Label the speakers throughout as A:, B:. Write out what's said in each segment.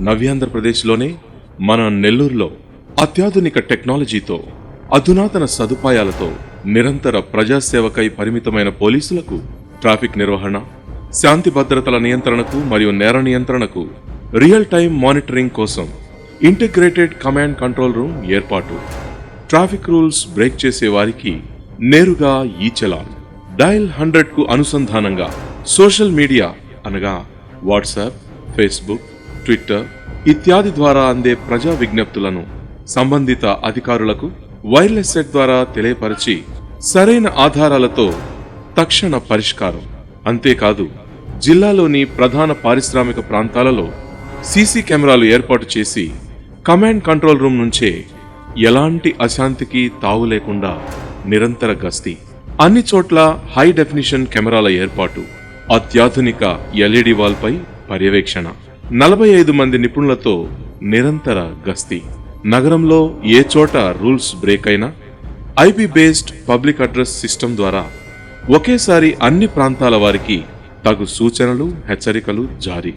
A: నవ్యాంధ్రప్రదేశ్లోనే మన నెల్లూరులో అత్యాధునిక టెక్నాలజీతో అధునాతన సదుపాయాలతో నిరంతర ప్రజాసేవకై పరిమితమైన పోలీసులకు ట్రాఫిక్ నిర్వహణ శాంతి భద్రతల నియంత్రణకు మరియు నేర నియంత్రణకు రియల్ టైం మానిటరింగ్ కోసం ఇంటిగ్రేటెడ్ కమాండ్ కంట్రోల్ రూమ్ ఏర్పాటు. ట్రాఫిక్ రూల్స్ బ్రేక్ చేసే వారికి నేరుగా ఈ చలాన్. డయల్ హండ్రెడ్కు అనుసంధానంగా సోషల్ మీడియా అనగా వాట్సాప్ ఫేస్బుక్ ట్విట్టర్ ఇత్యాది ద్వారా అందే ప్రజా విజ్ఞప్తులను సంబంధిత అధికారులకు వైర్లెస్ సెట్ ద్వారా తెలియపరిచి సరైన ఆధారాలతో తక్షణ పరిష్కారం. అంతేకాదు జిల్లాలోని ప్రధాన పారిశ్రామిక ప్రాంతాలలో సీసీ కెమెరాలు ఏర్పాటు చేసి కమాండ్ కంట్రోల్ రూమ్ నుంచే ఎలాంటి అశాంతికి తావు లేకుండా నిరంతర గస్తీ. అన్ని చోట్ల హై డెఫినిషన్ కెమెరాల ఏర్పాటు అత్యాధునిక ఎల్ఈడి వాల్పై పర్యవేక్షణ. నలభై ఐదు మంది నిపుణులతో నిరంతర గస్తీ. నగరంలో ఏ చోట రూల్స్ బ్రేక్ అయినా IP based public address system ద్వారా ఒకేసారి అన్ని ప్రాంతాల వారికి తగు సూచనలు హెచ్చరికలు జారీ.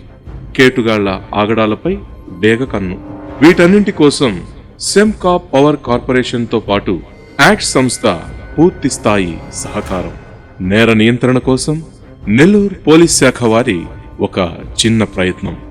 A: కేటుగాళ్ళ ఆగడాలపై డేగ కన్ను. వీటన్నింటి కోసం సెమ్కా పవర్ కార్పొరేషన్తో పాటు యాక్ట్ సంస్థ పూర్తి స్థాయి సహకారం. నేర నియంత్రణ కోసం నెల్లూరు పోలీస్ శాఖ వారి ఒక చిన్న ప్రయత్నం.